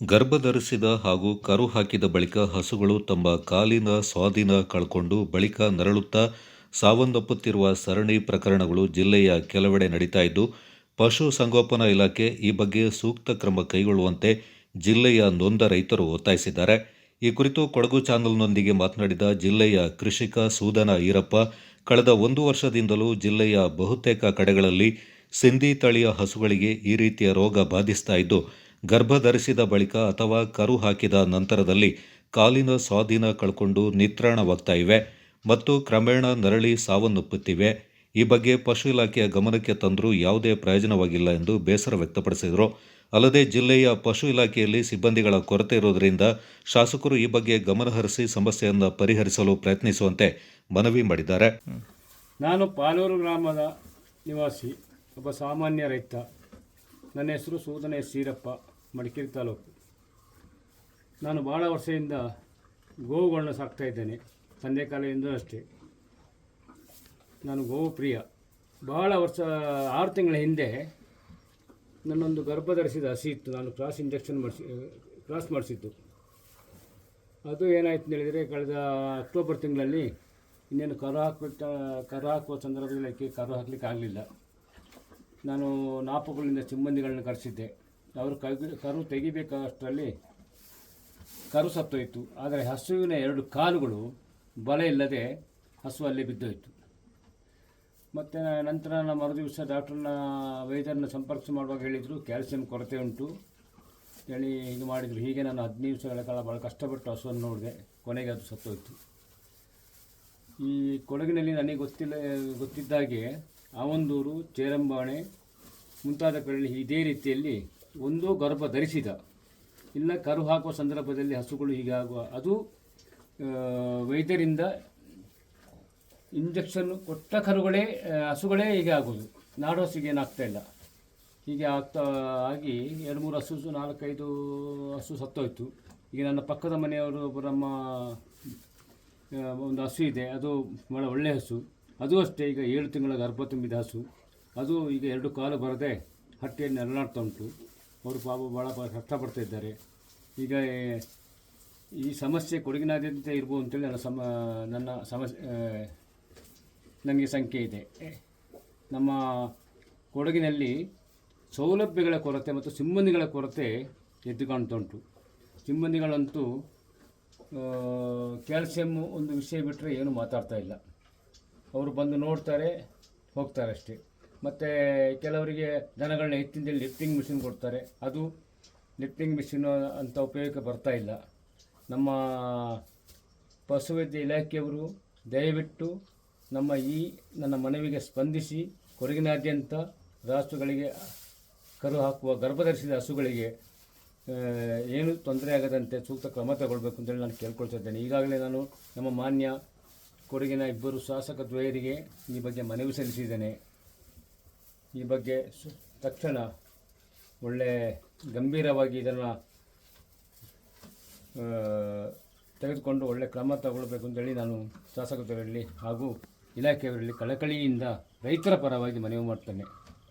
ಗರ್ಭಧರಿಸಿದ ಹಾಗೂ ಕರು ಹಾಕಿದ ಬಳಿಕ ಹಸುಗಳು ತಮ್ಮ ಕಾಲಿನ ಸ್ವಾಧೀನ ಕಳ್ಕೊಂಡು ಬಳಿಕ ನರಳುತ್ತಾ ಸಾವನ್ನಪ್ಪುತ್ತಿರುವ ಸರಣಿ ಪ್ರಕರಣಗಳು ಜಿಲ್ಲೆಯ ಕೆಲವೆಡೆ ನಡೀತಾ ಇದ್ದು, ಪಶು ಸಂಗೋಪನಾ ಇಲಾಖೆ ಈ ಬಗ್ಗೆ ಸೂಕ್ತ ಕ್ರಮ ಕೈಗೊಳ್ಳುವಂತೆ ಜಿಲ್ಲೆಯ ನೊಂದ ರೈತರು ಒತ್ತಾಯಿಸಿದ್ದಾರೆ. ಈ ಕುರಿತು ಕೊಡಗು ಚಾನಲ್ನೊಂದಿಗೆ ಮಾತನಾಡಿದ ಜಿಲ್ಲೆಯ ಕೃಷಿಕ ಸೂದನ ಈರಪ್ಪ, ಕಳೆದ ಒಂದು ವರ್ಷದಿಂದಲೂ ಜಿಲ್ಲೆಯ ಬಹುತೇಕ ಕಡೆಗಳಲ್ಲಿ ಸಿಂಧಿ ತಳಿಯ ಹಸುಗಳಿಗೆ ಈ ರೀತಿಯ ರೋಗ ಬಾಧಿಸ್ತಾ ಇದ್ದು ಗರ್ಭಧರಿಸಿದ ಬಳಿಕ ಅಥವಾ ಕರು ಹಾಕಿದ ನಂತರದಲ್ಲಿ ಕಾಲಿನ ಸ್ವಾಧೀನ ಕಳ್ಕೊಂಡು ನಿತ್ರಾಣವಾಗ್ತಾ ಇವೆ ಮತ್ತು ಕ್ರಮೇಣ ನರಳಿ ಸಾವನ್ನಪ್ಪುತ್ತಿವೆ. ಈ ಬಗ್ಗೆ ಪಶು ಇಲಾಖೆಯ ಗಮನಕ್ಕೆ ತಂದರೂ ಯಾವುದೇ ಪ್ರಯೋಜನವಾಗಿಲ್ಲ ಎಂದು ಬೇಸರ ವ್ಯಕ್ತಪಡಿಸಿದರು. ಅಲ್ಲದೆ ಜಿಲ್ಲೆಯ ಪಶು ಇಲಾಖೆಯಲ್ಲಿ ಸಿಬ್ಬಂದಿಗಳ ಕೊರತೆ ಇರುವುದರಿಂದ ಶಾಸಕರು ಈ ಬಗ್ಗೆ ಗಮನಹರಿಸಿ ಸಮಸ್ಯೆಯನ್ನು ಪರಿಹರಿಸಲು ಪ್ರಯತ್ನಿಸುವಂತೆ ಮನವಿ ಮಾಡಿದ್ದಾರೆ. ನಾನು ಪಾಲೂರು ಗ್ರಾಮದ ನಿವಾಸಿ, ಒಬ್ಬ ಸಾಮಾನ್ಯ ರೈತ. ನನ್ನ ಹೆಸರು ಸೂದನ ಎಸ್ ಮಡಿಕೇರಿ ತಾಲೂಕು. ನಾನು ಭಾಳ ವರ್ಷದಿಂದ ಗೋವುಗಳನ್ನ ಸಾಕ್ತಾಯಿದ್ದೇನೆ ತಂದೆ ಕಾಲದಿಂದ ಅಷ್ಟೇ. ನಾನು ಗೋವು ಪ್ರಿಯ. ಭಾಳ ವರ್ಷ, ಆರು ತಿಂಗಳ ಹಿಂದೆ ನನ್ನೊಂದು ಗರ್ಭ ಧರಿಸಿದ ಹಸಿ ಇತ್ತು. ನಾನು ಕ್ರಾಸ್ ಇಂಜೆಕ್ಷನ್ ಮಾಡಿಸಿ, ಕ್ರಾಸ್ ಮಾಡಿಸಿದ್ದು. ಅದು ಏನಾಯ್ತು ಹೇಳಿದರೆ, ಕಳೆದ ಅಕ್ಟೋಬರ್ ತಿಂಗಳಲ್ಲಿ ಇನ್ನೇನು ಕರು ಹಾಕ್ಬಿಟ್ಟ ಕರು ಹಾಕುವ ಸಂದರ್ಭದಲ್ಲಿ ಅದಕ್ಕೆ ಕರು ಹಾಕಲಿಕ್ಕೆ ಆಗಲಿಲ್ಲ. ನಾನು ನಾಪುಗಳಿಂದ ಸಿಬ್ಬಂದಿಗಳನ್ನ ಕರೆಸಿದ್ದೆ. ಅವರು ಕರು ತೆಗಿಬೇಕಾದಷ್ಟರಲ್ಲಿ ಕರು ಸತ್ತೋಯಿತು. ಆದರೆ ಹಸುವಿನ ಎರಡು ಕಾಲುಗಳು ಬಲ ಇಲ್ಲದೆ ಹಸು ಅಲ್ಲಿ ಬಿದ್ದೋಯಿತು. ಮತ್ತು ನಂತರ ನಾನು ಮರುದಿವಸ ಡಾಕ್ಟ್ರನ್ನ ವೈದ್ಯರನ್ನ ಸಂಪರ್ಕ ಮಾಡುವಾಗ ಹೇಳಿದರು, ಕ್ಯಾಲ್ಸಿಯಂ ಕೊರತೆ ಉಂಟು. ಹೇಳಿ ಇದು ಮಾಡಿದರು. ಹೀಗೆ ನಾನು ಹದಿನೈದು ದಿವಸಗಳ ಕಾಲ ಭಾಳ ಕಷ್ಟಪಟ್ಟು ಹಸುವನ್ನು ನೋಡಿದೆ. ಕೊನೆಗೆ ಅದು ಸತ್ತೋಯ್ತು. ಈ ಕೊಡಗಿನಲ್ಲಿ ನನಗೆ ಗೊತ್ತಿಲ್ಲ, ಗೊತ್ತಿದ್ದಾಗೆ ಆವಂದೂರು ಚೇರಂಬಾಣೆ ಮುಂತಾದ ಕಡೆಯಲ್ಲಿ ಇದೇ ರೀತಿಯಲ್ಲಿ ಒಂದು ಗರ್ಭ ಧರಿಸಿದ. ಇಲ್ಲ ಕರು ಹಾಕುವ ಸಂದರ್ಭದಲ್ಲಿ ಹಸುಗಳು ಹೀಗಾಗುವ ಅದು ವೈದ್ಯರಿಂದ ಇಂಜೆಕ್ಷನ್ ಕೊಟ್ಟ ಕರುಗಳೇ, ಹಸುಗಳೇ ಹೀಗೆ ಆಗೋದು ನಾಡು ಹಸುಗೆ ಏನಾಗ್ತಾ ಇಲ್ಲ. ಹೀಗೆ ಆಗ್ತಾ, ಆಗಿ ಎರಡು ಮೂರು ಹಸು ನಾಲ್ಕೈದು ಹಸು ಸತ್ತೋಯ್ತು. ಈಗ ನನ್ನ ಪಕ್ಕದ ಮನೆಯವರು ನಮ್ಮ ಒಂದು ಹಸು ಇದೆ. ಅದು ಭಾಳ ಒಳ್ಳೆಯ ಹಸು. ಅದು ಅಷ್ಟೇ, ಈಗ ಏಳು ತಿಂಗಳ ಗರ್ಭ ತುಂಬಿದ ಹಸು ಅದು ಈಗ ಎರಡು ಕಾಲು ಬರದೆ ಹಟ್ಟಿಯಲ್ಲಿ ನೆರಳಾಡ್ತಾ ಉಂಟು. ಅವರು ಪಾಪ ಭಾಳ ಕಷ್ಟ ಕಷ್ಟಪಡ್ತಾ ಇದ್ದಾರೆ. ಈಗ ಈ ಸಮಸ್ಯೆ ಕೊಡಗಿನಾದ್ಯಂತ ಇರ್ಬೋದು ಅಂತೇಳಿ ನನ್ನ ಸಮ, ನನ್ನ ಸಮಸ್ಯೆ ನನಗೆ ಸಂಖ್ಯೆ ಇದೆ. ನಮ್ಮ ಕೊಡಗಿನಲ್ಲಿ ಸೌಲಭ್ಯಗಳ ಕೊರತೆ ಮತ್ತು ಸಿಬ್ಬಂದಿಗಳ ಕೊರತೆ ಎದ್ದು ಕಾಣ್ತಾ ಉಂಟು. ಸಿಬ್ಬಂದಿಗಳಂತೂ ಕ್ಯಾಲ್ಸಿಯಮ್ ಒಂದು ವಿಷಯ ಬಿಟ್ಟರೆ ಏನು ಮಾತಾಡ್ತಾ ಇಲ್ಲ. ಅವರು ಬಂದು ನೋಡ್ತಾರೆ ಹೋಗ್ತಾರೆ ಅಷ್ಟೇ ಮತ್ತು ಕೆಲವರಿಗೆ ದನಗಳನ್ನ ಎತ್ತಿಂದಲ್ಲಿ ಲಿಫ್ಟಿಂಗ್ ಮಿಷಿನ್ ಕೊಡ್ತಾರೆ. ಅದು ಲಿಫ್ಟಿಂಗ್ ಮಿಷಿನ್ ಅಂತ ಉಪಯೋಗಕ್ಕೆ ಬರ್ತಾ ಇಲ್ಲ. ನಮ್ಮ ಪಶುವೈದ್ಯ ಇಲಾಖೆಯವರು ದಯವಿಟ್ಟು ನಮ್ಮ ಈ ನನ್ನ ಮನವಿಗೆ ಸ್ಪಂದಿಸಿ, ಕೊರಗಿನಾದ್ಯಂತ ರಾಸುಗಳಿಗೆ ಕರು ಹಾಕುವ ಗರ್ಭಧರಿಸಿದ ಹಸುಗಳಿಗೆ ಏನು ತೊಂದರೆ ಆಗದಂತೆ ಸೂಕ್ತ ಕ್ರಮ ತಗೊಳ್ಬೇಕು ಅಂತೇಳಿ ನಾನು ಕೇಳ್ಕೊಳ್ತಾ ಇದ್ದೇನೆ. ಈಗಾಗಲೇ ನಾನು ನಮ್ಮ ಮಾನ್ಯ ಕೊಡಗಿನ ಇಬ್ಬರು ಶಾಸಕ ದ್ವಯರಿಗೆ ಈ ಬಗ್ಗೆ ಮನವಿ ಸಲ್ಲಿಸಿದ್ದೇನೆ. ಈ ಬಗ್ಗೆ ತಕ್ಷಣ ಒಳ್ಳೆ ಗಂಭೀರವಾಗಿ ಇದನ್ನು ತೆಗೆದುಕೊಂಡು ಒಳ್ಳೆ ಕ್ರಮ ತಗೊಳ್ಬೇಕು ಅಂತೇಳಿ ನಾನು ಶಾಸಕರಲ್ಲಿ ಹಾಗೂ ಇಲಾಖೆಯವರಲ್ಲಿ ಕಳಕಳಿಯಿಂದ ರೈತರ ಪರವಾಗಿ ಮನವಿ ಮಾಡ್ತೇನೆ.